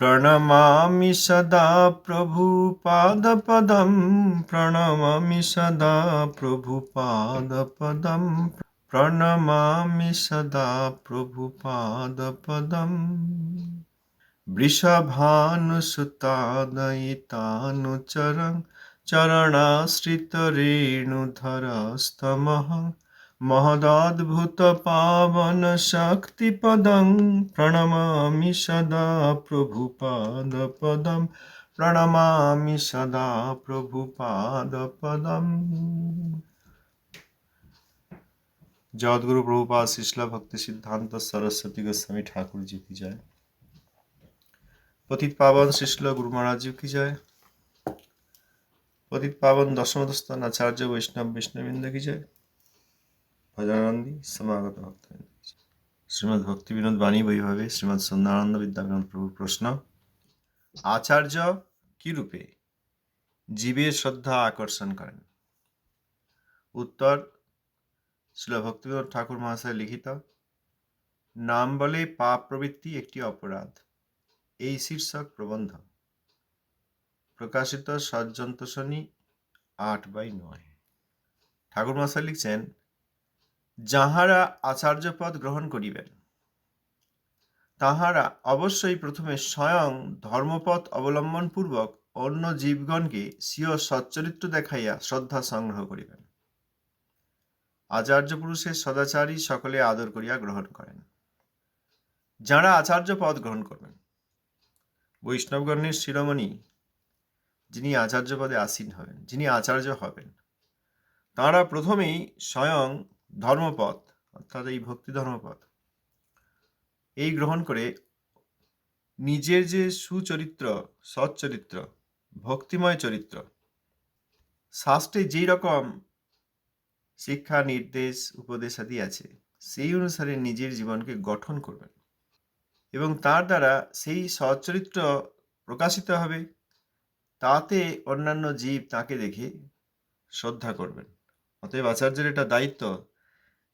प्रणमामि सदा प्रभुपादपदं प्रणमामि सदा प्रभुपादपदं प्रणमामि सदा प्रभुपादपदम् वृषभानुसुतादयितानुचरं चरणाश्रितरेणुधरस्तमः মহদাদ্ভুত পাবন শক্তি পদং প্রণমামি সদা প্রভু পাদ পদম প্রণমামি সদা প্রভু পাদ পদম জগৎগুরু প্রভুপা শিশলা ভক্তি সিদ্ধান্ত সরস্বতী গোস্বামী ঠাকুরজি কি জয়। পতিত পাবন শিশল গুরু মহারাজজি কি জয়। পতিত পাবন দশমদস্থান আচার্য বৈষ্ণব বিষ্ণুবৃন্দ কি জয়। ভজনানন্দী সমাগত ভক্ত শ্রীমদ ভক্তি বিনোদ বাণী বৈভাবে শ্রীমদ সন্ধ্যানন্দ বিদ্যাকান্ত প্রভুর প্রশ্ন। আচার্য কি রূপে জীবের শ্রদ্ধা আকর্ষণ করেন? উত্তর শিল ভক্তিবিনোদ ঠাকুর মহাশয় লিখিত, নাম বলে পাপ প্রবৃত্তি একটি অপরাধ, এই শীর্ষক প্রবন্ধ। প্রকাশিত সজ্জন্ত শনি আট বাই নয়। ঠাকুর মশাই লিখছেন যাহারা আচার্য পদ গ্রহণ করিবেন, তাহারা অবশ্যই প্রথমে স্বয়ং ধর্মপথ অবলম্বন পূর্বক অন্য জীবগণকে স্বীয় সচ্চরিত্র দেখাইয়া শ্রদ্ধা সংগ্রহ করিবেন। আচার্য পুরুষের সদাচারী সকলে আদর করিয়া গ্রহণ করেন। যারা আচার্য পদ গ্রহণ করবেন, বৈষ্ণবগণের শিরোমণি যিনি আচার্য পদে আসীন হবেন, যিনি আচার্য হবেন, তাঁরা প্রথমেই স্বয়ং ধর্মপথ, অর্থাৎ এই ভক্তি ধর্মপথ, এই গ্রহণ করে নিজের যে সুচরিত্র, সচ্চরিত্র, ভক্তিময় চরিত্র, শাস্ত্রে যেই রকম শিক্ষা, নির্দেশ উপদেশাদি আছে, সেই অনুসারে নিজের জীবনকে গঠন করবেন এবং তার দ্বারা সেই সচ্চরিত্র প্রকাশিত হবে, তাতে অন্যান্য জীব তাকে দেখে শ্রদ্ধা করবেন। অতএব আচার্যের এটা দায়িত্ব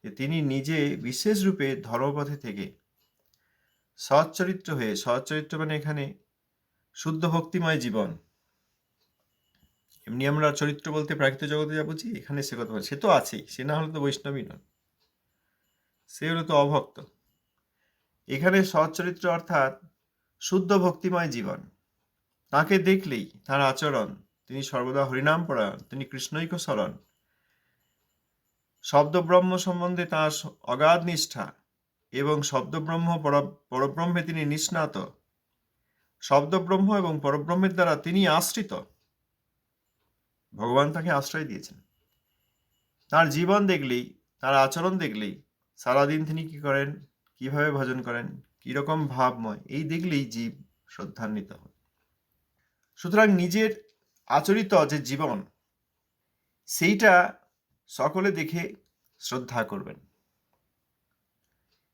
যে তিনি নিজে বিশেষ রূপে ধর্মপথে থেকে সচ্চরিত্র হয়ে, সচ্চরিত্র মানে এখানে শুদ্ধ ভক্তিময় জীবন। এমনি আমরা চরিত্র বলতে প্রাকৃত জগতে যা বুঝি, এখানে সে কথা। সে তো আছেই, সে না হলে তো বৈষ্ণবী নয়। সে হলো তো অভক্ত। এখানে সচ্চরিত্র অর্থাৎ শুদ্ধ ভক্তিময় জীবন। তাকে দেখলেই, তার আচরণ, তিনি সর্বদা হরিনাম পরায়ণ, তিনি কৃষ্ণৈক স্মরণ শব্দব্রহ্ম সম্বন্ধে তাঁর অগাধ নিষ্ঠা এবং শব্দব্রহ্ম পর- পরব্রহ্মে তিনি নিষ্ণাত। শব্দব্রহ্ম এবং পরব্রহ্মের দ্বারা তিনি আশ্রিত। ভগবান তাকে আশ্রয় দিয়েছেন। তার জীবন দেখলেই, তার আচরণ দেখলেই, সারাদিন তিনি কি করেন, কীভাবে ভজন করেন, কীরকম ভাবময়, এই দেখলেই জীব শ্রদ্ধান্বিত হয়। সুতরাং নিজের আচরিত যে জীবন, সেইটা সকলে দেখে শ্রদ্ধা করবেন।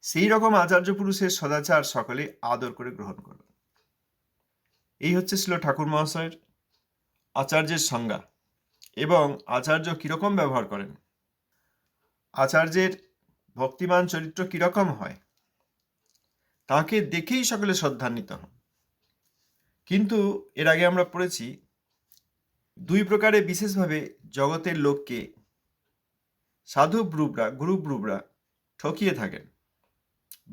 সেই রকম আচার্য পুরুষের সদাচার সকলে আদর করে গ্রহণ করবেন এই হচ্ছে ছিল ঠাকুর মহাশয়ের আচার্যের সংজ্ঞা এবং আচার্য কীরকম ব্যবহার করেন? আচার্যের ভক্তিমান চরিত্র কীরকম হয়? তাকে দেখেই সকলে শ্রদ্ধান্বিত হন। কিন্তু এর আগে আমরা পড়েছি, দুই প্রকারে বিশেষভাবে জগতের লোককে সাধু ব্রুবরা, গুরু ব্রুবরা ঠকিয়ে থাকেন,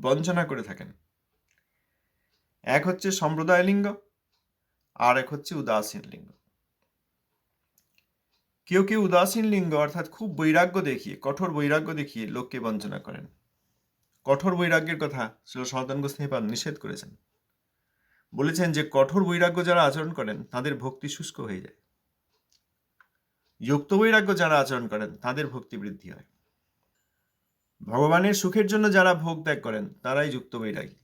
বঞ্চনা করে থাকেন। এক হচ্ছে সম্প্রদায় লিঙ্গ আর এক হচ্ছে উদাসীন লিঙ্গ কেউ কেউ উদাসীন লিঙ্গ অর্থাৎ খুব বৈরাগ্য দেখিয়ে, কঠোর বৈরাগ্য দেখিয়ে লোককে বঞ্চনা করেন। কঠোর বৈরাগ্যের কথা শ্রী সনাতন গোস্বামীপাদ নিষেধ করেছেন। বলেছেন যে কঠোর বৈরাগ্য যারা আচরণ করেন, তাদের ভক্তি শুষ্ক হয়ে যায়। যুক্ত বৈরাগ্য যারা আচরণ করেন, তাদের ভক্তি বৃদ্ধি হয়। ভগবানের সুখের জন্য যারা ভোগ ত্যাগ করেন, তারাই যুক্ত বৈরাগী।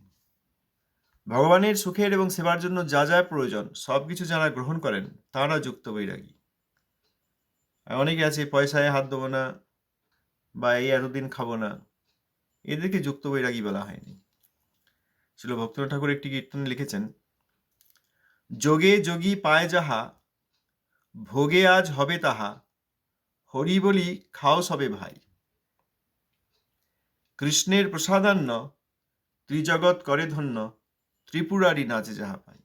ভগবানের সুখের এবং সেবার জন্য যা যা প্রয়োজন, সবকিছু যারা গ্রহণ করেন, তারা যুক্ত বৈরাগী। অনেকে আছে, পয়সায় হাত দেবো না, বা এই এতদিন খাব না, এদেরকে যুক্ত বৈরাগী বলা হয়নি। ছিল ভক্তনাথ ঠাকুর একটি কীর্তন লিখেছেন, যোগে যোগী পায় যাহা ভোগে আজ হবে তাহা। হরি বলি, খাও সবে ভাই। কৃষ্ণের প্রসাদান্ন, ত্রিজগৎ করে ধন্য ত্রিপুরারি নাচে যাহা পাই।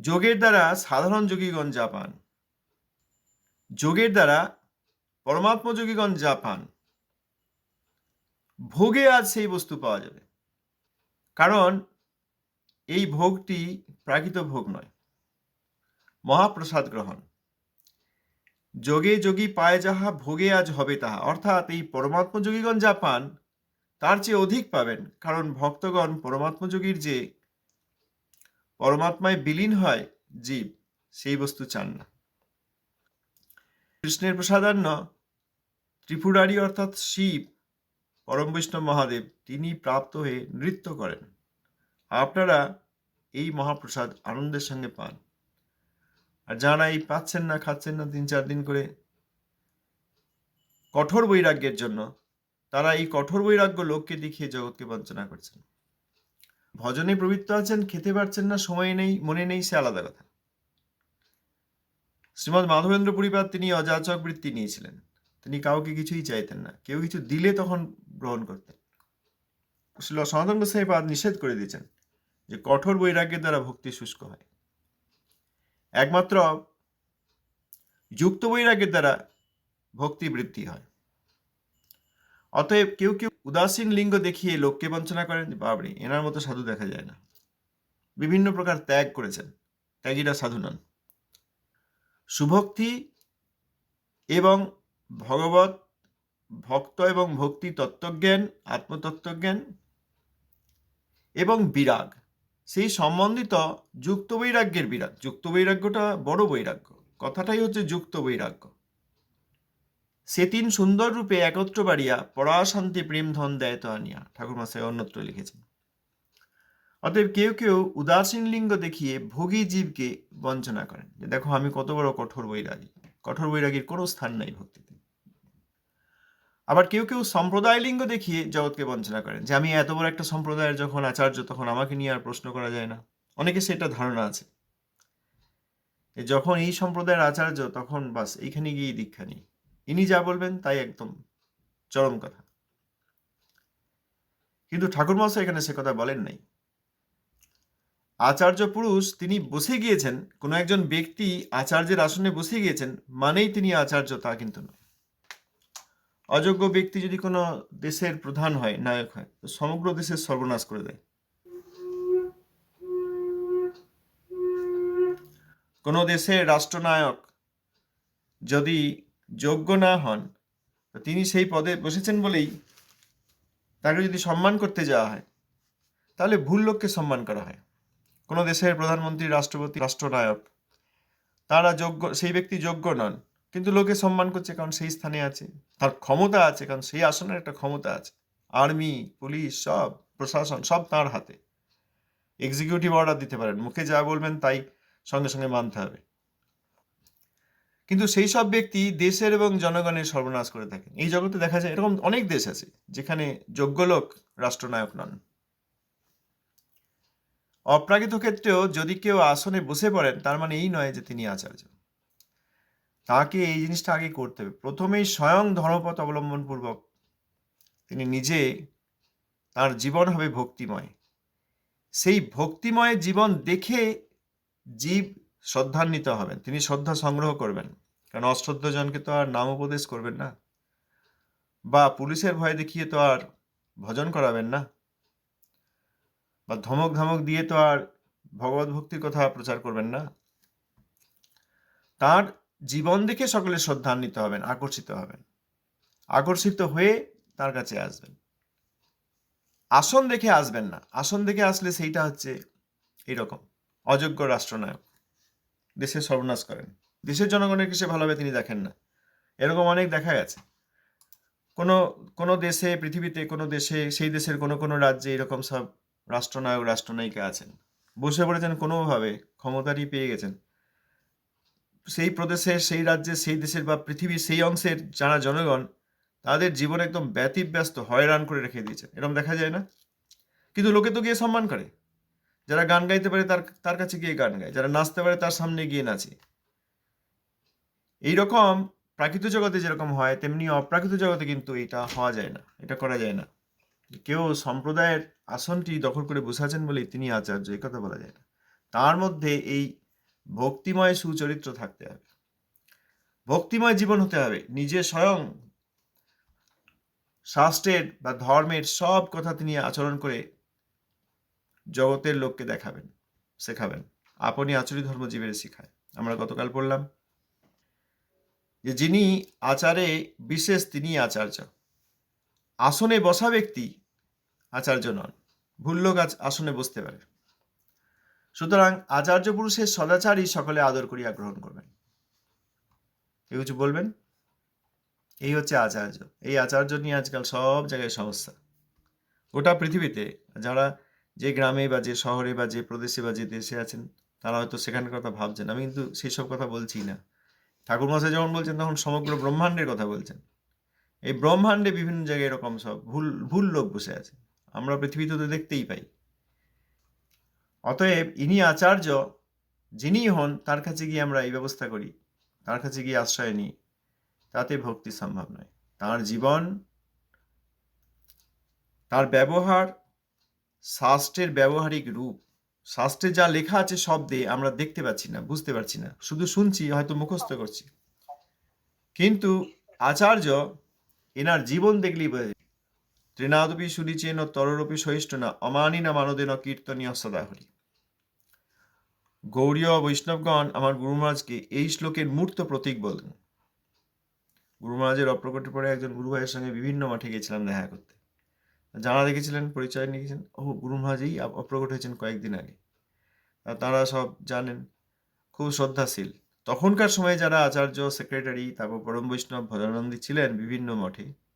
যোগের দ্বারা সাধারণ যোগীগণ যা পান। যোগের দ্বারা পরমাত্ম যোগীগণ যা পান। ভোগে আজ সেই বস্তু পাওয়া যাবে। কারণ এই ভোগটি প্রাকৃত ভোগ নয়। মহাপ্রসাদ গ্রহণ। যোগে যোগী পায় যাহা, ভোগে আজ হবে তাহা। অর্থাৎ এই পরমাত্ম যোগীগণ যা পান, তার চেয়ে অধিক পাবেন। কারণ ভক্তগণ পরমাত্ম যোগীর যে পরমাত্মায় বিলীন হয় জীব, সেই বস্তু চান না। কৃষ্ণের প্রসাদান্য ত্রিপুরারি অর্থাৎ শিব, পরম বৈষ্ণব মহাদেব, তিনি প্রাপ্ত হয়ে নৃত্য করেন। আপনারা এই মহাপ্রসাদ আনন্দের সঙ্গে পান। আর যারা এই পাচ্ছেন না, খাচ্ছেন না তিন চার দিন করে কঠোর বৈরাগ্যের জন্য, তারা এই কঠোর বৈরাগ্য লোককে দেখিয়ে জগৎকে বঞ্চনা করছেন। ভজনে প্রবৃত্ত আছেন, খেতে পারছেন না, সময় নেই, মনে নেই, সে আলাদা কথা। শ্রীমৎ মাধবেন্দ্র পরিবার তিনি অযাচক বৃত্তি নিয়েছিলেন। তিনি কাউকে কিছুই চাইতেন না, কেউ কিছু দিলে তখন গ্রহণ করতেন। শিল সনাতন গোসাই পাদ নিষেধ করে দিয়েছেন যে কঠোর বৈরাগ্যের দ্বারা ভক্তি শুষ্ক হয়। একমাত্র যুক্ত বৈরাগ্যের দ্বারা ভক্তি বৃদ্ধি হয়। অতএব কেউ কেউ উদাসীন লিঙ্গ দেখিয়ে লোককে বঞ্চনা করেন বাবরে এনার মতো সাধু দেখা যায় না। বিভিন্ন প্রকার ত্যাগ করেছেন, ত্যাগীরা সাধু নন। সুভক্তি এবং ভগবত ভক্ত এবং ভক্তি তত্ত্বজ্ঞান, আত্মতত্ত্বজ্ঞান এবং বিরাগ। সেই সম্বন্ধিত যুক্ত বৈরাগ্যের বিরাগ যুক্ত বৈরাগ্যটা বড় বৈরাগ্য। কথাটাই হচ্ছে যুক্ত বৈরাগ্য সে তিন সুন্দর রূপে একত্র বাড়িয়া পরাশান্তি প্রেম ধন দেয় তো আনিয়া ঠাকুর মাসায় অন্যত্র লিখেছেন। অতএব কেউ কেউ উদাসীন লিঙ্গ দেখিয়ে ভোগী জীবকে বঞ্চনা করেন। যে দেখো, আমি কত বড় কঠোর বৈরাগী। কঠোর বৈরাগীর কোনো স্থান নাই ভক্তিতে। আবার কেউ কেউ সম্প্রদায় লিঙ্গ দেখিয়ে জগৎকে বঞ্চনা করেন, যে আমি এত বড় একটা সম্প্রদায়ের যখন আচার্য, তখন আমাকে নিয়ে আর প্রশ্ন করা যায় না। অনেকে সেটা ধারণা আছে। যখন এই সম্প্রদায়ের আচার্য, তখন বাস এইখানে গিয়ে দীক্ষা নিই। ইনি যা বলবেন তাই একদম চরম কথা। কিন্তু ঠাকুর মশাই এখানে সে কথা বলেন নাই। আচার্য পুরুষ তিনি বসে গিয়েছেন, কোনো একজন ব্যক্তি আচার্যের আসনে বসে গিয়েছেন, মানেই তিনি আচার্য তা কিন্তু নয়। অযোগ্য ব্যক্তি যদি কোনো দেশের প্রধান হয়, নায়ক হয়, তো সমগ্র দেশের সর্বনাশ করে দেয়। কোনো দেশের রাষ্ট্রনায়ক যদি যোগ্য না হন তিনি সেই পদে বসেছেন বলেই তাকে যদি সম্মান করতে যাওয়া হয়, তাহলে ভুল লোককে সম্মান করা হয়। কোনো দেশের প্রধানমন্ত্রী, রাষ্ট্রপতি, রাষ্ট্রনায়ক, তারা যোগ্য, সেই ব্যক্তি যোগ্য নন। কিন্তু লোকে সম্মান করছে কারণ সেই স্থানে আছে। তার ক্ষমতা আছে, কারণ সেই আসনের একটা ক্ষমতা আছে। আর্মি, পুলিশ, সব, প্রশাসন, সব তার হাতে। এক্সিকিউটিভ অর্ডার দিতে পারেন। মুখে যা বলবেন তাই সঙ্গে সঙ্গে মানতে হবে। কিন্তু সেই সব ব্যক্তি দেশের এবং জনগণের সর্বনাশ করে থাকেন। এই জগতে দেখা যায় এরকম অনেক দেশ আছে যেখানে যোগ্য লোক রাষ্ট্রনায়ক নন। অপ্রাকৃত ক্ষেত্রেও যদি কেউ আসনে বসে পড়েন, তার মানে এই নয় যে তিনি আচার্য। তাকে এই জিনিসটা আগে করতে হবে। প্রথমেই স্বয়ং ধর্মপথ অবলম্বন পূর্বক তিনি নিজে তার জীবন হবে ভক্তিময়। সেই ভক্তিময় জীবন দেখে জীব শ্রদ্ধান্বিত হবেন। তিনি শ্রদ্ধা সংগ্রহ করবেন। কারণ অশ্রদ্ধজনকে তো আর নাম উপদেশ করবেন না। বা পুলিশের ভয় দেখিয়ে তো আর ভজন করাবেন না। বা ধমক ধমক দিয়ে তো আর ভগবত ভক্তির কথা প্রচার করবেন না। তার জীবন দেখে সকলে শ্রদ্ধান্বিত হবেন, আকর্ষিত হবেন। আকর্ষিত হয়ে তার কাছে আসবেন। আসন দেখে আসবেন না। আসন দেখে আসলে সেইটা হচ্ছে এইরকম অযোগ্য রাষ্ট্রনায়ক। দেশের সর্বনাশ করেন। দেশের জনগণের কিছু ভালোভাবে তিনি দেখেন না। এরকম অনেক দেখা গেছে। কোনো কোনো দেশে, পৃথিবীতে, কোনো দেশে, সেই দেশের কোনো কোনো রাজ্যে এরকম সব রাষ্ট্রনায়ক, রাষ্ট্রনায়িকা আছেন। বসে পড়েছেন কোনোভাবে, ক্ষমতারই পেয়ে গেছেন। সেই প্রদেশের, সেই রাজ্যে সেই দেশের বা পৃথিবীর সেই অংশের যারা জনগণ, তাদের জীবন একদম ব্যতিব্যস্ত, হয়রান করে রেখে দিয়েছেন এরকম দেখা যায় না? কিন্তু লোকে তো গিয়ে সম্মান করে। যারা গান গাইতে পারে তার তার কাছে গিয়ে গান গায়। যারা নাচতে পারে তার সামনে গিয়ে নাচে। এইরকম প্রাকৃত জগতে যেরকম হয়, তেমনি অপ্রাকৃত জগতে কিন্তু এটা হওয়া যায় না, এটা করা যায় না। কেউ সম্প্রদায়ের আসনটি দখল করে বসে আছেন বলেই তিনি আচার্য, এই কথা বলা যায় না। তার মধ্যে এই ভক্তিময় সুচরিত্র থাকতে হবে। ভক্তিময় জীবন হতে হবে। নিজে স্বয়ং শাস্ত্রের বা ধর্মের সব কথা তিনি আচরণ করে জগতের লোককে দেখাবেন, শেখাবেন। আপনি আচরিত ধর্ম জীবের শিখায়। আমরা গতকাল পড়লাম যে যিনি আচারে বিশেষ তিনি আচার্য। আসনে বসা ব্যক্তি আচার্য নন। ভুল লোক আসনে বসতে পারে। সুতরাং আচার্য পুরুষের সদাচারই সকলে আদর করিয়া গ্রহণ করবেন। কেউ কিছু বলবেন? এই হচ্ছে আচার্য। এই আচার্য নিয়ে আজকাল সব জায়গায় সমস্যা গোটা পৃথিবীতে যারা যে গ্রামে বা যে শহরে বা যে প্রদেশে বা যে দেশে আছেন, তারা হয়তো সেখানের কথা ভাবছেন। আমি কিন্তু সেই সব কথা বলছি না। ঠাকুর মশাই যখন বলছেন, তখন সমগ্র ব্রহ্মাণ্ডের কথা বলছেন। এই ব্রহ্মাণ্ডে বিভিন্ন জায়গায় এরকম সব ভুল ভুল লোক বসে আছে। আমরা পৃথিবীতে তো দেখতেই পাই। অতএব ইনি আচার্য, যিনি হন, তার কাছে গিয়ে আমরা এই ব্যবস্থা করি। তার কাছে গিয়ে আশ্রয় নিই। তাতে ভক্তি সম্ভব নয়। তার জীবন, তার ব্যবহার শাস্ত্রের ব্যবহারিক রূপ। শাস্ত্রে যা লেখা আছে শব্দে আমরা দেখতে পাচ্ছি না, বুঝতে পারছি না। শুধু শুনছি, হয়তো মুখস্থ করছি। কিন্তু আচার্য, এনার জীবন দেখলেই তৃণাদপি সুরিচেন তররূপী না, অমানি না মানদেন কীর্তনীয় সদা হরি। গৌরীয় বৈষ্ণবগণ আমার গুরু মহারাজকে এই শ্লোকের মূর্ত প্রতীক বললেন। গুরু মহারাজের অপ্রকটের পরে একজন গুরু ভাইয়ের সঙ্গে বিভিন্ন মাঠে গেছিলাম দেখা করতে। যারা দেখেছিলেন, পরিচয় নিয়েছেন, ও গুরু মহারাজই অপ্রকট হয়েছেন কয়েকদিন আগে। তারা সব জানেন, খুব শ্রদ্ধাশীল। তখনকার সময়ে যারা আচার্য, সেক্রেটারি, তারপর পরম বৈষ্ণব, ভজনানন্দী ছিলেন বিভিন্ন মঠে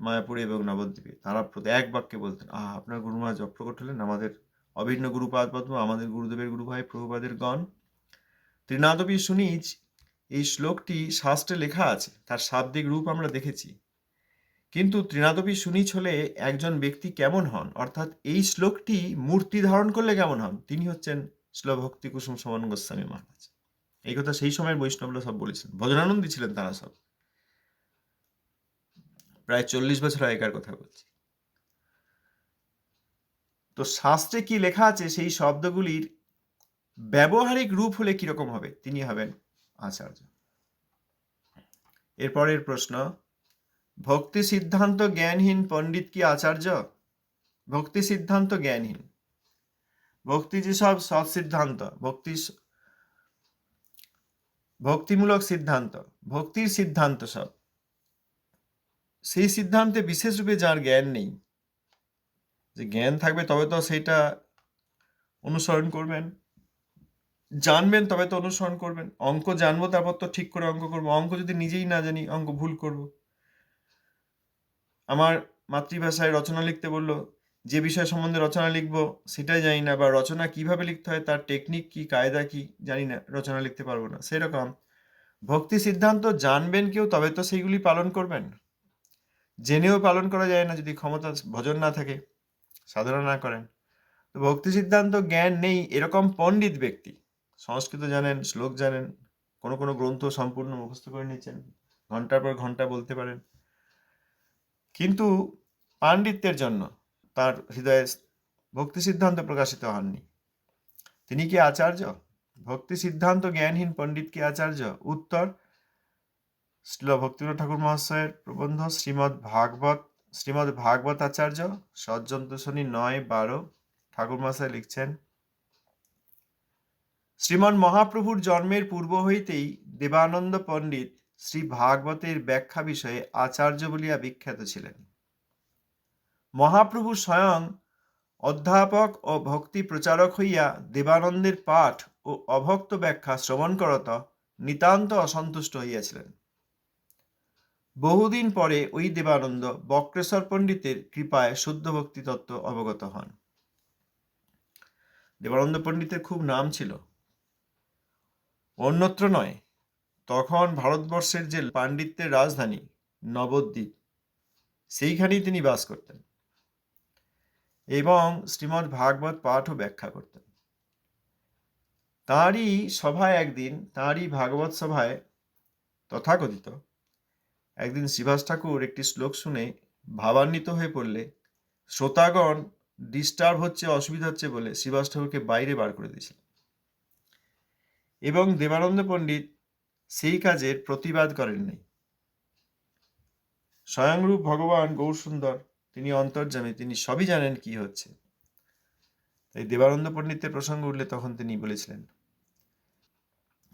মায়াপুরে এবং নবদ্বীপে। তারা প্রতি এক বাক্যে বলতেন, আহ, আপনার গুরু মহারাজ অপ্রকট হলেন। আমাদের অভিন্ন গুরুপাদ পদ্ম, আমাদের গুরুদেবের গুরু ভাই প্রভুপাদের গণ। ত্রিনাদবী সুনিজ এই শ্লোকটি শাস্ত্রে লেখা আছে। তার শাব্দিক রূপ আমরা দেখেছি। কিন্তু ত্রিনাদবী সুনিচ হলে একজন ব্যক্তি কেমন হন? অর্থাৎ এই শ্লোকটি মূর্তি ধারণ করলে কেমন হন? তিনি হচ্ছেন শ্লোভক্তি কুসুম সমান গোস্বামী মহারাজ। এই কথা সেই সময়ের বৈষ্ণবরা সব বলেছেন ভজনানন্দী ছিলেন তারা সব। প্রায় চল্লিশ বছর আগেকার কথা বলছি। তো শাস্ত্রে কি লেখা আছে? সেই শব্দগুলির ব্যবহারিক রূপ হলে কীরকম হবে? তিনি হবেন আচার্য। এরপরের প্রশ্ন, ভক্তি সিদ্ধান্ত জ্ঞানহীন পণ্ডিত কি আচার্য? ভক্তি সিদ্ধান্ত জ্ঞানহীন। ভক্তি যেসব সৎ সিদ্ধান্ত, ভক্তি ভক্তিমূলক সিদ্ধান্ত, ভক্তির সিদ্ধান্ত সব। সেই সিদ্ধান্তে বিশেষ রূপে যার জ্ঞান নেই, যে জ্ঞান থাকবে তবে তো সেটা অনুসরণ করবেন। জানবেন তবে তো অনুসরণ করবেন। অঙ্ক জানব তারপর তো ঠিক করে অঙ্ক করব। অঙ্ক যদি নিজেই না জানি, অঙ্ক ভুল করব। আমার মাতৃভাষায় রচনা লিখতে বলল, যে বিষয় সম্বন্ধে রচনা লিখব সেটাই জানি না, বা রচনা কীভাবে লিখতে হয়, তার টেকনিক কি, কায়দা কি, জানি না, রচনা লিখতে পারব না। সেরকম ভক্তি সিদ্ধান্ত জানবেন কেউ, তবে তো সেইগুলি পালন করবেন। জেনেও পালন করা যায় না যদি ক্ষমতা ভজন না থাকে, সাধনা না করেন। তো ভক্তি সিদ্ধান্ত, জ্ঞান নেই এরকম পণ্ডিত ব্যক্তি, সংস্কৃত জানেন, শ্লোক জানেন, কোনো কোনো গ্রন্থ সম্পূর্ণ মুখস্থ করে নিচ্ছেন, ঘণ্টার পর ঘণ্টা বলতে পারেন। কিন্তু পাণ্ডিত্যের জন্য তার হৃদয়ে ভক্তি সিদ্ধান্ত প্রকাশিত হননি। তিনি কি আচার্য? ভক্তি সিদ্ধান্ত জ্ঞানহীন পণ্ডিত কি আচার্য? উত্তর শ্রীল ভক্তিনাথ ঠাকুর মহাশয়ের প্রবন্ধ শ্রীমৎ ভাগবত শ্রীমৎ ভাগবত আচার্য সজ্জন্ত শনি নয় বারো, ঠাকুর মহাশয় লিখছেন, শ্রীমন মহাপ্রভুর জন্মের পূর্ব হইতেই দেবানন্দ পণ্ডিত শ্রী ভাগবতের ব্যাখ্যা বিষয়ে আচার্য বলিয়া বিখ্যাত ছিলেন। মহাপ্রভু স্বয়ং অধ্যাপক ও ভক্তি প্রচারক হইয়া দেবানন্দের পাঠ ও অভক্ত ব্যাখ্যা শ্রবণ করত, নিতান্ত অসন্তুষ্ট হইয়াছিলেন। বহুদিন পরে ওই দেবানন্দ বক্রেশ্বর পণ্ডিতের কৃপায় শুদ্ধ ভক্তি তত্ত্ব অবগত হন। দেবানন্দ পণ্ডিতের খুব নাম ছিল। অন্যত্র নয়, তখন ভারতবর্ষের যে পাণ্ডিত্যের রাজধানী নবদ্বীপ, সেইখানেই তিনি বাস করতেন এবং শ্রীমৎ ভাগবত পাঠ ও ব্যাখ্যা করতেন। তাঁরই সভায় একদিন, তাঁরই ভাগবত সভায় তথাকথিত একদিন শ্রীভাস ঠাকুর একটি শ্লোক শুনে ভাবান্বিত হয়ে পড়লে, শ্রোতাগণ ডিস্টার্ব হচ্ছে, অসুবিধা হচ্ছে বলে শ্রীভাস ঠাকুরকে বাইরে বার করে দিয়েছিলেন। এবং দেবানন্দ পণ্ডিত সেই কাজের প্রতিবাদ করেন নাই। স্বয়ংরূপ ভগবান গৌরসুন্দর, তিনি অন্তর্যামী, তিনি সবই জানেন কি হচ্ছে। তাই দেবানন্দ পণ্ডিতের প্রসঙ্গ উঠলে তখন তিনি বলেছিলেন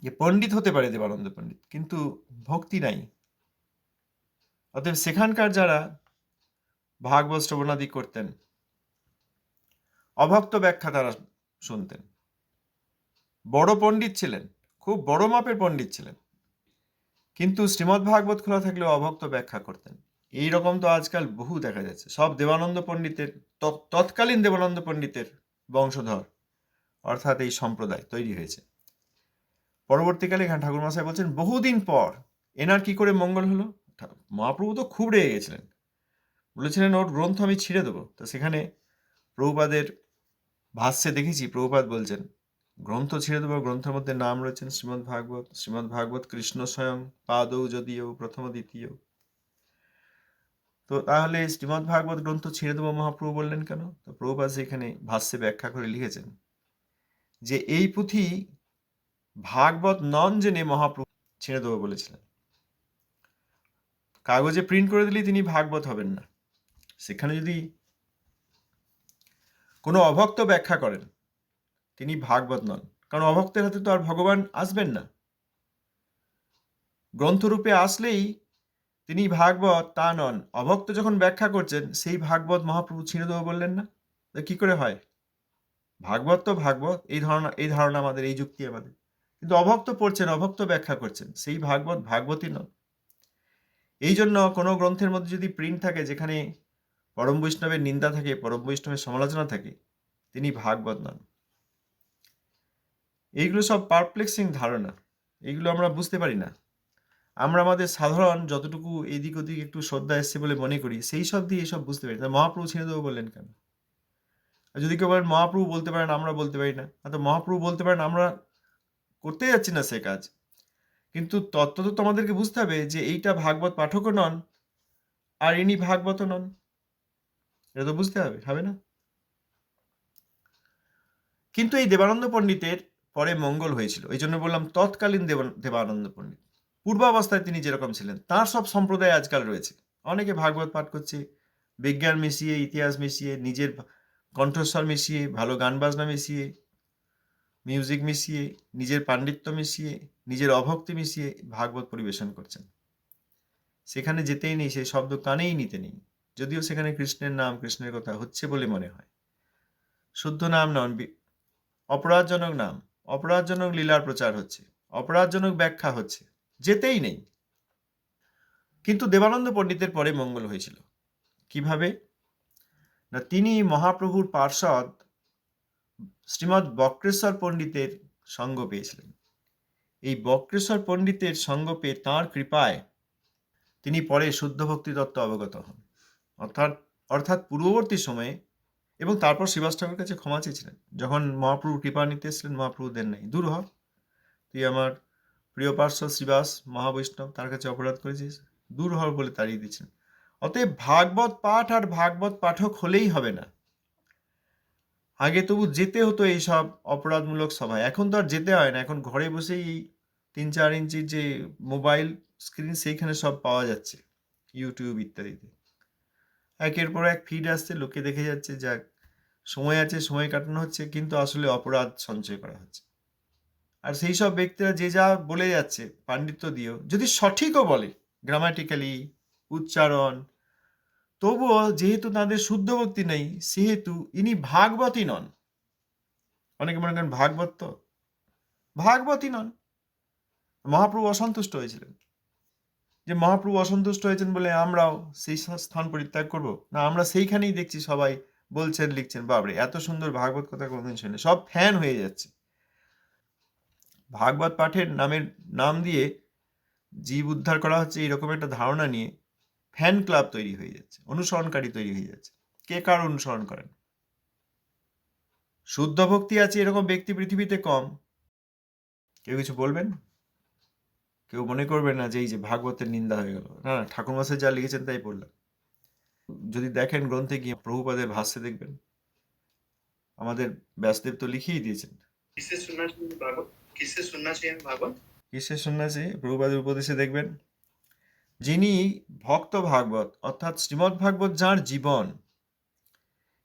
যে, পণ্ডিত হতে পারে দেবানন্দ পণ্ডিত, কিন্তু ভক্তি নাই। অতএব সেখানকার যারা ভাগবত শ্রবণাদি করতেন, অভক্ত ব্যাখ্যা তারা শুনতেন। বড় পণ্ডিত ছিলেন, খুব বড় মাপের পণ্ডিত ছিলেন, কিন্তু শ্রীমদ্ ভাগবত খোলা থাকলেও অভক্ত ব্যাখ্যা করতেন। এই রকম তো আজকাল বহু দেখা যাচ্ছে। সব দেবানন্দ পণ্ডিতের, তৎ- তৎকালীন দেবানন্দ পণ্ডিতের বংশধর, অর্থাৎ এই সম্প্রদায় তৈরি হয়েছে। পরবর্তীকালে এখানে ঠাকুর মশাই বলছেন, বহুদিন পর এনার কি করে মঙ্গল হলো? মহাপ্রভু তো খুব রেগে গেছিলেন। বলেছিলেন, ওর গ্রন্থ আমি ছিঁড়ে দেবো। তো সেখানে প্রভুপাদের ভাষ্যে দেখেছি, প্রভুপাদ বলছেন, গ্রন্থ ছিঁড়ে দেবো, গ্রন্থের মধ্যে নাম রয়েছেন শ্রীমদ্ ভাগবত শ্রীমদ্ ভাগবত কৃষ্ণ স্বয়ং পাদৌ যদিও প্রথম দ্বিতীয়। তো তাহলে শ্রীমদ্ ভাগবত গ্রন্থ ছিঁড়ে দেবো মহাপ্রভু বললেন কেন? তো প্রভুপাদ সেখানে ভাষ্যে ব্যাখ্যা করে লিখেছেন যে, এই পুঁথি ভাগবত নন জেনে মহাপ্রভু ছেড়ে দেবো বলেছিলেন। কাগজে প্রিন্ট করে দিলেই তিনি ভাগবত হবেন না। সেখানে যদি কোনো অভক্ত ব্যাখ্যা করেন, তিনি ভাগবত নন। কারণ অভক্তের হাতে তো আর ভগবান আসবেন না। গ্রন্থরূপে আসলেই তিনি ভাগবত, তা নন। অভক্ত যখন ব্যাখ্যা করছেন, সেই ভাগবত মহাপ্রভু ছিঁড়ে দেবো বললেন না? কি করে হয়? ভাগবত তো ভাগবত, এই ধারণা এই ধারণা আমাদের, এই যুক্তি আমাদের। কিন্তু অভক্ত পড়ছেন, অভক্ত ব্যাখ্যা করছেন, সেই ভাগবত ভাগবতী নন। এই জন্য কোনো গ্রন্থের মধ্যে যদি প্রিন্ট থাকে, যেখানে পরম বৈষ্ণবের নিন্দা থাকে, পরম বৈষ্ণবের সমালোচনা থাকে, তিনি ভাগবত নন। এইগুলো সব পারপ্লেক্সিং ধারণা। এইগুলো আমরা বুঝতে পারি না। আমরা আমাদের সাধারণ যতটুকু এদিক ওদিক একটু শ্রদ্ধা এসছে বলে মনে করি, সেই সব দিয়ে এসব বুঝতে পারি না। মহাপ্রভু ছেড়ে দেবো বললেন কেন? আর যদি কেউ বলেন, মহাপ্রভু বলতে পারেন, আমরা বলতে পারি না। তো মহাপ্রভু বলতে পারেন, আমরা করতে যাচ্ছি না সে কাজ। কিন্তু তত্ত্ব তো তোমাদেরকে বুঝতে হবে যে এইটা ভাগবত পাঠকও নন, আর ইনি ভাগবত নন। এটা তো বুঝতে হবে হবে না? কিন্তু এই দেবানন্দ পণ্ডিতের পরে মঙ্গল হয়েছিল। এই জন্য বললাম তৎকালীন দেব দেবানন্দ পণ্ডিত। পূর্বাবস্থায় তিনি যেরকম ছিলেন, তার সব সম্প্রদায় আজকাল রয়েছে। অনেকে ভাগবত পাঠ করছে, বিজ্ঞান মিশিয়ে, ইতিহাস মিশিয়ে, নিজের কণ্ঠস্বর মিশিয়ে, ভালো গান বাজনা মিশিয়ে মিউজিক মিশিয়ে, নিজের পাণ্ডিত্য মিশিয়ে, নিজের অভক্তি মিশিয়ে ভাগবত পরিবেশন করছেন। সেখানে যেতেই নেই, সেই শব্দ কানেই নিতে নেই। যদিও সেখানে কৃষ্ণের নাম কৃষ্ণের কথা হচ্ছে বলে মনে হয়। শুদ্ধ নাম নন অপরাধজনক নাম। অপরাধজনক লীলার প্রচার হচ্ছে। অপরাধজনক ব্যাখ্যা হচ্ছে। যেতেই নেই। কিন্তু দেবানন্দ পণ্ডিতের পরে মঙ্গল হয়েছিল। কীভাবে? না, তিনি মহাপ্রভুর পার্ষদ শ্রীমৎ বক্রেশ্বর পণ্ডিতের সঙ্গ পেয়েছিলেন। এই বক্রেশ্বর পণ্ডিতের সঙ্গ পেয়ে তাঁর কৃপায় তিনি পরে শুদ্ধ ভক্তি তত্ত্ব অবগত হন। অর্থাৎ অর্থাৎ পূর্ববর্তী সময়ে এবং তারপর শিবাস কাছে ক্ষমা চেয়েছিলেন। যখন মহাপ্রভু কৃপা নিতে এসেছিলেন, মহাপ্রভু দেন নাই। দূর হ। তুই আমার প্রিয় পার্শ্ব শ্রীবাস মহাবৈষ্ণব, তার কাছে অপরাধ করেছিস। দূর হর বলে তাড়িয়ে দিচ্ছেন অতএব ভাগবত পাঠ আর ভাগবত পাঠক হলেই হবে না। আগে তবু যেতে হতো এইসব অপরাধমূলক সভায়। এখন তো আর যেতে হয় না। এখন ঘরে বসেই তিন চার ইঞ্চির যে মোবাইল স্ক্রিন সেইখানে সব পাওয়া যাচ্ছে ইউটিউব ইত্যাদিতে। একের পর এক ফিড আসছে, লোকে দেখে যাচ্ছে, যাক, সময় আছে, সময় কাটানো হচ্ছে, কিন্তু আসলে অপরাধ সঞ্চয় করা হচ্ছে। আর সেই সব ব্যক্তিরা যে যা বলে যাচ্ছে, পাণ্ডিত্য দিয়েও, যদি সঠিকও বলে গ্রামাটিক্যালি উচ্চারণ তবুও যেহেতু তাদের শুদ্ধ ভক্তি নেই, সেহেতু ইনি ভাগবতী নন। অনেকে মনে করেন ভাগবত তো? ভাগবতী নন। মহাপ্রভু অসন্তুষ্ট হয়েছিলেন। যে মহাপ্রভু অসন্তুষ্ট হয়েছেন বলে আমরাও সেই স্থান পরিত্যাগ করব? না, আমরা সেইখানেই দেখছি সবাই বলছেন, লিখছেন বাবরে এত সুন্দর ভাগবত কথা কোনোদিন শুনে সব ফ্যান হয়ে যাচ্ছে। ভাগবত পাঠের নামের নাম দিয়ে জীব উদ্ধার করা হচ্ছে, এরকম একটা ধারণা নিয়ে ফ্যান ক্লাব তৈরি হয়ে যাচ্ছে অনুসরণকারী তৈরি হয়ে যাচ্ছে। কে কার অনুসরণ করেন? শুদ্ধ ভক্তি আছে এরকম ব্যক্তি পৃথিবীতে কম। কেউ কিছু বলবেন? কেউ মনে করবে না যে এই যে ভাগবতের নিন্দা হয়ে গেল। না না ঠাকুর মাসে যা লিখেছেন তাই পড়লাম যদি দেখেন গ্রন্থে গিয়ে প্রভুপাদের ভাষ্যে দেখবেন আমাদের ব্যাসদেব তো লিখেই দিয়েছেন। কিসে শুননা সন্ন্যাসী ভাগবত? কিসে সন্ন্যাসী? প্রভুপাদের উপদেশে দেখবেন। যিনি ভক্ত ভাগবত, অর্থাৎ শ্রীমদ্ ভাগবত যার জীবন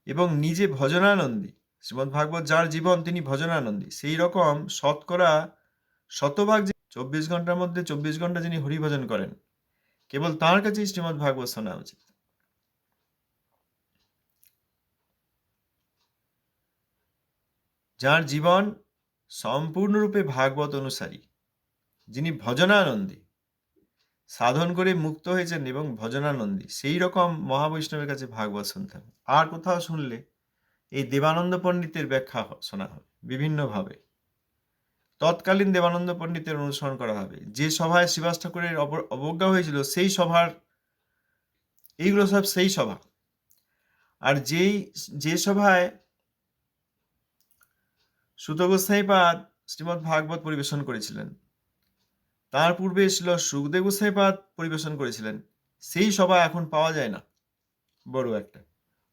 এবং নিজে ভজনানন্দী, শ্রীমদ্ ভাগবত যার জীবন তিনি ভজনানন্দী। সেই রকম শতকরা শতভাগ যে চব্বিশ ঘণ্টার মধ্যে চব্বিশ ঘণ্টা যিনি হরিভজন করেন, কেবল তার কাছেই শ্রীমদ্ ভাগবত শোনা উচিত। যার জীবন সম্পূর্ণরূপে ভাগবত অনুসারী, যিনি ভজনানন্দী সাধন করে মুক্ত হয়েছেন এবং ভজনানন্দী। সেই রকম মহাবৈষ্ণবের কাছে ভাগবত শুনতে হবে। আর কোথাও শুনলে এই দেবানন্দ পণ্ডিতের ব্যাখ্যা শোনা হবে, বিভিন্নভাবে। তৎকালীন দেবানন্দ পণ্ডিতের অনুসরণ করা হবে। যে সভায় শিবাস ঠাকুরের অব- অবজ্ঞা হয়েছিল, সেই সভার, এইগুলো সব সেই সভা। আর যেই, যে সভায় সুত গোস্বাইপাদ শ্রীমৎ ভাগবত পরিবেশন করেছিলেন তার পূর্বে ছিল সুখদেব গোস্বাইপাদ পরিবেশন করেছিলেন সেই সভা এখন পাওয়া যায় না বড় একটা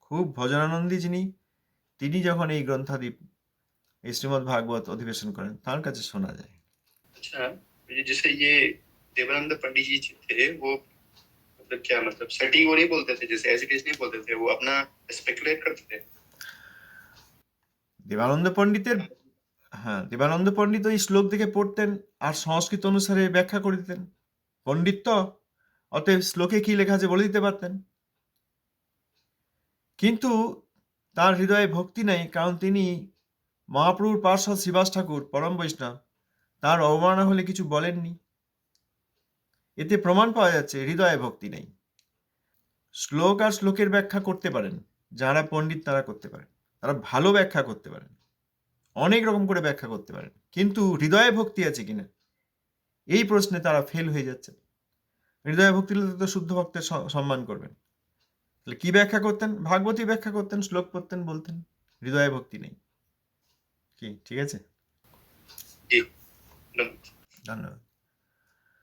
খুব ভজনানন্দী যিনি তিনি যখন এই গ্রন্থাদি এই শ্রীমৎ ভাগবত অধিবেশন করেন তার কাছে শোনা যায় अच्छा ये जैसे ये देवानंद पंडित जी थे वो मतलब क्या मतलब सेटिंग वो नहीं बोलते थे जैसे ऐसे केस नहीं बोलते थे वो अपना स्पेकुलेट करते थे দেবানন্দ পণ্ডিতের হ্যাঁ দেবানন্দ পণ্ডিত ওই শ্লোক দেখে পড়তেন আর সংস্কৃত অনুসারে ব্যাখ্যা করে দিতেন। পণ্ডিত তো, অতএব শ্লোকে কি লেখা আছে বলে দিতে পারতেন? কিন্তু তার হৃদয়ে ভক্তি নেই, কারণ তিনি মহাপ্রভুর পার্শ্বদ শিবাস ঠাকুর, পরম বৈষ্ণব। তার অবমাননা হলে কিছু বলেননি। এতে প্রমাণ পাওয়া যাচ্ছে, হৃদয়ে ভক্তি নেই। শ্লোক আর শ্লোকের ব্যাখ্যা করতে পারেন, যারা পণ্ডিত তারা করতে পারেন, তারা ভালো ব্যাখ্যা করতে পারেন। অনেক রকম করে ব্যাখ্যা করতে পারেন। কিন্তু হৃদয়ে ভক্তি আছে কিনা? এই প্রশ্নে তারা ফেল হয়ে যাচ্ছে। হৃদয়ে ভক্তি তো শুদ্ধ ভক্তের সম্মান করবেন। তাহলে কি ব্যাখ্যা করতেন? ভাগবতী ব্যাখ্যা করতেন? শ্লোক পড়তেন? বলতেন? হৃদয়ে ভক্তি নেই। কি? ঠিক আছে? ধন্যবাদ।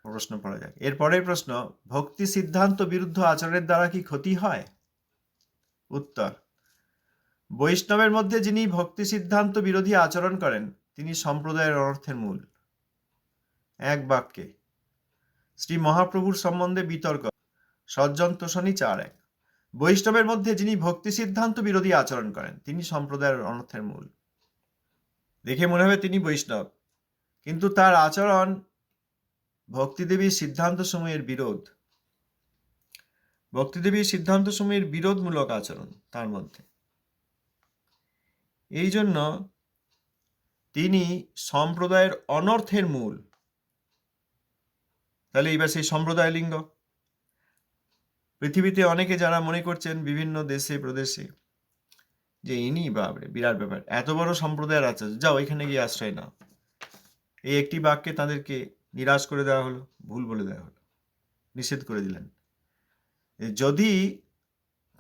প্রশ্ন পড়া যাক। এরপরের প্রশ্ন ভক্তি সিদ্ধান্ত বিরুদ্ধ আচরণের দ্বারা কি ক্ষতি হয়? উত্তর বৈষ্ণবের মধ্যে যিনি ভক্তি সিদ্ধান্ত বিরোধী আচরণ করেন, তিনি সম্প্রদায়ের অনর্থের মূল। এক বাক্যে, শ্রী মহাপ্রভুর সম্বন্ধে বিতর্ক সজ্জন তোষণী চার এক। বৈষ্ণবের মধ্যে যিনি ভক্তি সিদ্ধান্ত বিরোধী আচরণ করেন, তিনি সম্প্রদায়ের অনর্থের মূল। দেখে মনে হবে তিনি বৈষ্ণব। কিন্তু তার আচরণ ভক্তিদেবীর সিদ্ধান্ত সমূহের বিরোধ। ভক্তিদেবীর সিদ্ধান্ত সমূহের বিরোধমূলক আচরণ তার মধ্যে। এই জন্য তিনি সম্প্রদায়ের অনর্থের মূল। তাহলে এইবার সেই সম্প্রদায় লিঙ্গ। পৃথিবীতে অনেকে যারা মনে করছেন বিভিন্ন দেশে, প্রদেশে, যে ইনি বাবরে বিরাট ব্যাপার, এত বড় সম্প্রদায়ের আছে যাও, এখানে গিয়ে আশ্রয় নাও। এই একটি বাক্যে তাদেরকে নিরাশ করে দেওয়া হলো, ভুল বলে দেওয়া হলো, নিষেধ করে দিলেন। যদি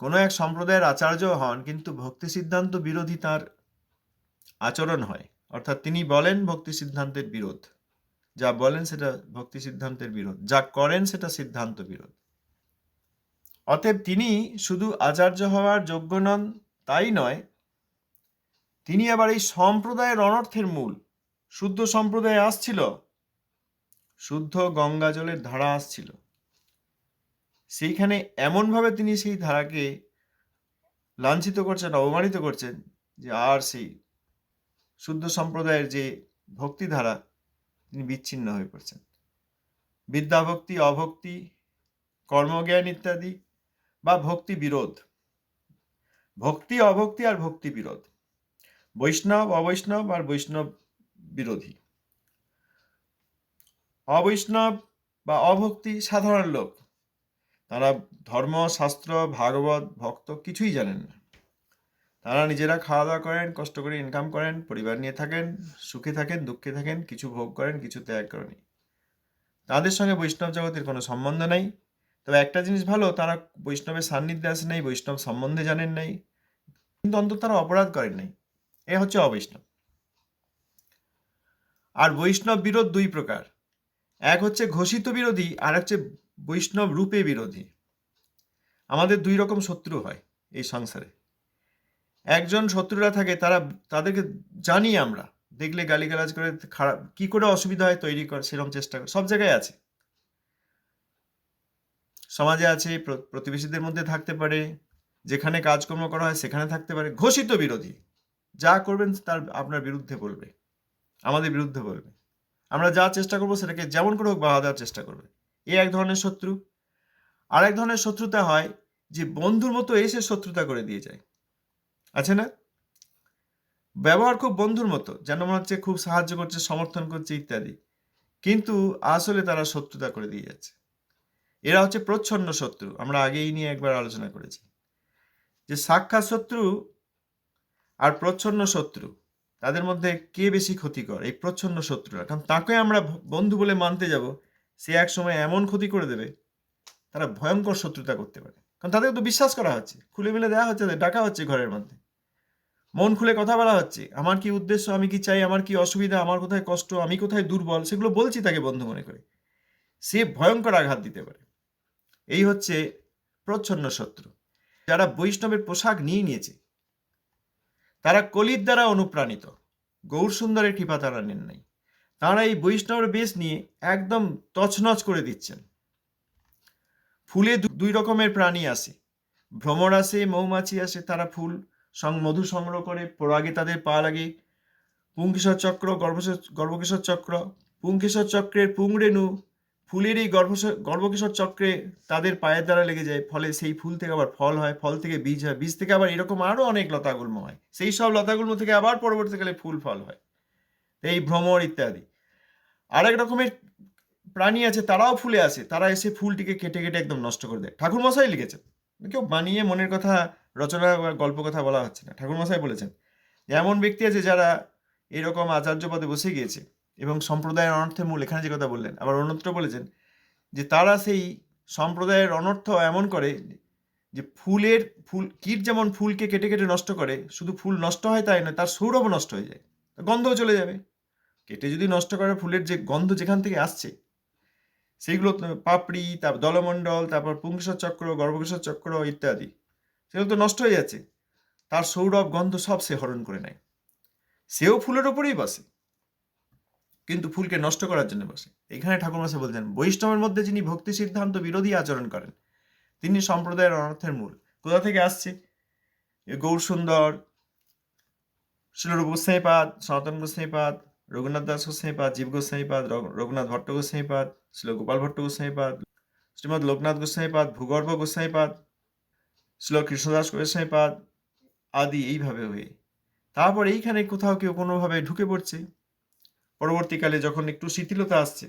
কোনো এক সম্প্রদায়ের আচার্য হন, কিন্তু ভক্তি সিদ্ধান্ত বিরোধী তার আচরণ হয়। অর্থাৎ তিনি বলেন ভক্তি সিদ্ধান্তের বিরোধ। যা বলেন সেটা ভক্তি সিদ্ধান্তের বিরোধ। যা করেন সেটা সিদ্ধান্ত বিরোধ। অতএব তিনি শুধু আচার্য হওয়ার যোগ্য নন, তাই নয়, তিনি আবার এই সম্প্রদায়ের অনর্থের মূল। শুদ্ধ সম্প্রদায় আসছিল, শুদ্ধ গঙ্গা জলের ধারা আসছিল। সেইখানে এমনভাবে তিনি সেই ধারাকে লাঞ্ছিত করছেন অবমানিত করছেন যে আর সেই শুদ্ধ সম্প্রদায়ের যে ভক্তিধারা, তিনি বিচ্ছিন্ন হয়ে পড়ছেন। বিদ্যাভক্তি অভক্তি, কর্মজ্ঞান ইত্যাদি বা ভক্তি বিরোধ। ভক্তি, অভক্তি আর ভক্তি বিরোধ। বৈষ্ণব, অবৈষ্ণব আর বৈষ্ণব বিরোধী। অবৈষ্ণব বা অভক্তি সাধারণ লোক। তারা ধর্ম, শাস্ত্র, ভাগবত, ভক্ত কিছুই জানেন না। তারা নিজেরা খাওয়া দাওয়া করেন, কষ্ট করে ইনকাম করেন, পরিবার নিয়ে থাকেন, সুখে থাকেন, দুঃখে থাকেন, কিছু ভোগ করেন, কিছু ত্যাগ করেন। তাদের সঙ্গে বৈষ্ণব জগতের কোনো সম্বন্ধ নেই। তবে একটা জিনিস ভালো, তারা বৈষ্ণবের সান্নিধ্যে আসেন নাই, বৈষ্ণব সম্বন্ধে জানেন নাই। কিন্তু অন্তত তারা অপরাধ করেন নাই। এ হচ্ছে অবৈষ্ণব। আর বৈষ্ণব বিরোধ দুই প্রকার। এক হচ্ছে ঘোষিত বিরোধী, আর হচ্ছে বৈষ্ণব রূপে বিরোধী। আমাদের দুই রকম শত্রু হয় এই সংসারে। একজন শত্রুরা থাকে, তারা তাদেরকে জানি আমরা দেখলে গালিগালাজ করে খারাপ, কি করে অসুবিধা হয় তৈরি করে সেরকম চেষ্টা করে, সব জায়গায় আছে। সমাজে আছে প্রতিবেশীদের মধ্যে থাকতে পারে, যেখানে কাজকর্ম করা হয় সেখানে থাকতে পারে, ঘোষিত বিরোধী। যা করবেন তার আপনার বিরুদ্ধে বলবে, আমাদের বিরুদ্ধে বলবে। আমরা যা চেষ্টা করব সেটাকে যেমন করে হোক বাধা দেওয়ার চেষ্টা করবে। এই এক ধরনের শত্রু। আর এক ধরনের শত্রুতা হয় যে বন্ধুর মতো এসে শত্রুতা করে দিয়ে যায়। আছে না? ব্যবহার খুব বন্ধুর মতো, যেন মনে হচ্ছে খুব সাহায্য করছে, সমর্থন করছে ইত্যাদি। কিন্তু আসলে তারা শত্রুতা করে দিয়ে যাচ্ছে। এরা হচ্ছে প্রচ্ছন্ন শত্রু, আমরা আগেই নিয়ে একবার আলোচনা করেছি। যে সাক্ষাৎ শত্রু আর প্রচ্ছন্ন শত্রু, তাদের মধ্যে কে বেশি ক্ষতিকর? এই প্রচ্ছন্ন শত্রুরা। কারণ তাকে আমরা বন্ধু বলে মানতে যাব, সে এক সময় এমন ক্ষতি করে দেবে, তারা ভয়ঙ্কর শত্রুতা করতে পারে। কারণ তাদেরকে তো বিশ্বাস করা হচ্ছে, খুলে মিলে দেওয়া হচ্ছে ডাকা হচ্ছে ঘরের মধ্যে। মন খুলে কথা বলা হচ্ছে। আমার কি উদ্দেশ্য, আমি কি চাই, আমার কি অসুবিধা, আমার কোথায় কষ্ট, আমি কোথায় দুর্বল, সেগুলো বলছি তাকে বন্ধু মনে করে। সে ভয়ঙ্কর আঘাত দিতে পারে। এই হচ্ছে প্রচ্ছন্ন শত্রু। যারা বৈষ্ণবের পোশাক নিয়ে নিয়েছে, তারা কলির দ্বারা অনুপ্রাণিত। গৌর সুন্দরের কৃপা তারা নেন নাই। তারা এই বৈষ্ণবের বেশ নিয়ে একদম তছনছ করে দিচ্ছেন। ফুলে দুই রকমের প্রাণী আসে। ভ্রমর আসে, মৌমাছি আসে, তারা ফুল মধু সংগ্রহ করে। পরাগে তাদের পা লাগে। পুংকেশর চক্র গর্ভকেশর চক্র, পুংকেশর চক্রের পুংরেণু ফুলের এই গর্ভকেশর চক্রে তাদের পায়ের দ্বারা লেগে যায়। ফলে সেই ফুল থেকে আবার ফল হয়, ফল থেকে বীজ হয়। বীজ থেকে আবার এরকম আরও অনেক লতাগুল্ম হয়। সেই সব লতাগুল্ম থেকে আবার পরবর্তীকালে ফুল ফল হয়। এই ভ্রমর ইত্যাদি। আরেক রকমের প্রাণী আছে, তারাও ফুলে আসে। তারা এসে ফুলটিকে কেটে কেটে একদম নষ্ট করে দেয়। ঠাকুর মশাই লিখেছেন। কেউ বানিয়ে মনের কথা রচনা বা গল্প কথা বলা হচ্ছে না। ঠাকুর মশাই বলেছেন, এমন ব্যক্তি আছে যারা এরকম আচার্য পদে বসে গিয়েছে এবং সম্প্রদায়ের অনর্থের মূল। এখানে যে কথা বললেন, আবার অন্যত্র বলেছেন যে তারা সেই সম্প্রদায়ের অনর্থ এমন করে যে ফুলের ফুল, কীট যেমন ফুলকে কেটে কেটে নষ্ট করে, শুধু ফুল নষ্ট হয় তাই নয়, তার সৌরভ নষ্ট হয়ে যায়। গন্ধও চলে যাবে। কেটে যদি নষ্ট করে ফুলের যে গন্ধ যেখান থেকে আসছে, সেইগুলো পাপড়ি তারপর দলমণ্ডল, তারপর পুংসর চক্র গর্ভকেশর চক্র ইত্যাদি। সেগুলো তো নষ্ট হয়ে যাচ্ছে। তার সৌরভ গন্ধ সব সে হরণ করে নেয়। সেও ফুলের ওপরেই বসে, কিন্তু ফুলকে নষ্ট করার জন্য বসে। এখানে ঠাকুরমশাই বলছেন, বৈষ্ণবের মধ্যে যিনি ভক্তি সিদ্ধান্ত বিরোধী আচরণ করেন, তিনি সম্প্রদায়ের অনর্থের মূল। কোথা থেকে আসছে? এ গৌর সুন্দর শিলরূপ গোস্বাইপাদ সনাতন গোস্বাইপাদ রঘুনাথ দাস গোস্বাইপাদ জীব গোস্বাইপাদ রঘুনাথ ভট্ট গোস্বাইপাদ শিল গোপাল ভট্ট গোস্বাইপাদ শ্রীমৎ লোকনাথ গোস্বাইপাদ ভূগর্ভ গোস্বাইপাদ শিল কৃষ্ণদাস গোস্বাইপাদ আদি এইভাবে হয়ে। তারপর এইখানে কোথাও কেউ কোনোভাবে ঢুকে পড়ছে। পরবর্তীকালে যখন একটু শিথিলতা আসছে,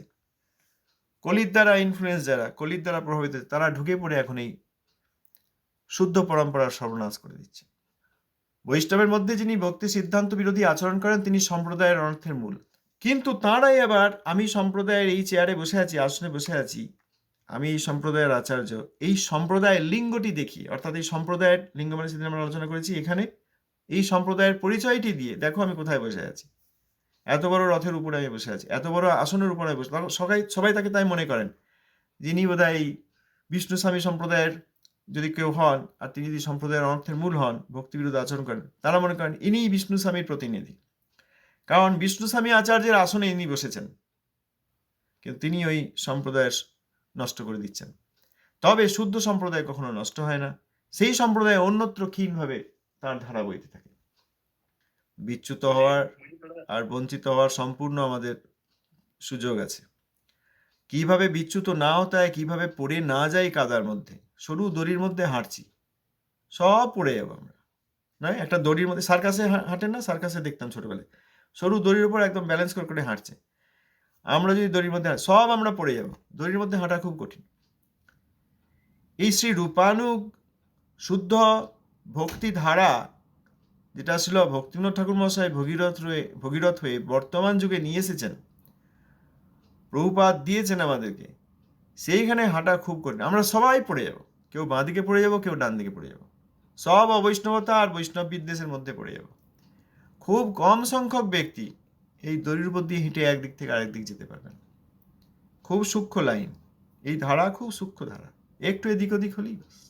কলির দ্বারা ইনফ্লুয়েন্স যারা, কলির দ্বারা প্রভাবিত, তারা ঢুকে পড়ে এখন এই শুদ্ধ পরম্পরার সর্বনাশ করে দিচ্ছে। বৈষ্ণবের মধ্যে যিনি ভক্তি সিদ্ধান্ত বিরোধী আচরণ করেন, তিনি সম্প্রদায়ের অর্থের মূল। কিন্তু তাঁরাই আবার, আমি সম্প্রদায়ের এই চেয়ারে বসে আছি, আসনে বসে আছি আমি এই সম্প্রদায়ের আচার্য। এই সম্প্রদায়ের লিঙ্গটি দেখি। অর্থাৎ এই সম্প্রদায়ের লিঙ্গ মানে সেদিন আমরা আলোচনা করেছি এখানে। এই সম্প্রদায়ের পরিচয়টি দিয়ে, দেখো আমি কোথায় বসে আছি। এত বড় রথের উপরে আমি বসে আছি, এত বড় আসনের উপরে আমি বসে সবাই সবাই তাকে তাই মনে করেন। যিনি বোধহয় এই বিষ্ণু স্বামী সম্প্রদায়ের যদি কেউ হন আর তিনি যদি সম্প্রদায়ের অর্থের মূল হন ভক্তি বিরোধী আচরণ করেন, তারা মনে করেন ইনি বিষ্ণু স্বামীর প্রতিনিধি। কারণ বিষ্ণু স্বামী আচার্যের আসনে ইনি বসেছেন। কিন্তু তিনি ওই সম্প্রদায়ের নষ্ট করে দিচ্ছেন। তবে শুদ্ধ সম্প্রদায় কখনো নষ্ট হয় না। সেই সম্প্রদায় অন্যত্র ক্ষীণভাবে তার ধারা বইতে থাকে। বিচ্যুত হওয়ার আর বঞ্চিত হওয়ার সম্পূর্ণ আমাদের সুযোগ আছে। কীভাবে বিচ্যুত না হতায় কীভাবে পড়ে না যাই কাদার মধ্যে, সরু দড়ির মধ্যে হাঁটছি। সব পড়ে যাব আমরা। নয়? একটা দড়ির মধ্যে, সার্কাসে হাঁটেন না? সার্কাসে দেখতাম ছোটবেলায়। সরু দড়ির উপর একদম ব্যালেন্স করে করে হাঁটছে। আমরা যদি দড়ির মধ্যে সব আমরা পড়ে যাব। দড়ির মধ্যে হাঁটা খুব কঠিন। এই শ্রী রূপানুগ শুদ্ধ ভক্তি ধারা যেটা ছিল ভক্তিবিনোদ ঠাকুর মশাই ভগীরথ হয়ে ভগীরথ হয়ে বর্তমান যুগে নিয়ে এসেছেন, প্রভুপাত দিয়েছেন আমাদেরকে, সেইখানে হাঁটা খুব কঠিন। আমরা সবাই পড়ে যাব। কেউ বাঁ দিকে পড়ে যাব, কেউ ডান দিকে পড়ে যাব। সব অবৈষ্ণবতা আর বৈষ্ণব বিদ্বেষের মধ্যে পড়ে যাব। খুব কম সংখ্যক ব্যক্তি এই দড়ির উপর দিয়ে হেঁটে একদিক থেকে আরেক দিক যেতে পারবেন। খুব সূক্ষ্ম লাইন। এই ধারা খুব সূক্ষ্ম ধারা। একটু এদিক ওদিক হলেই ব্যাস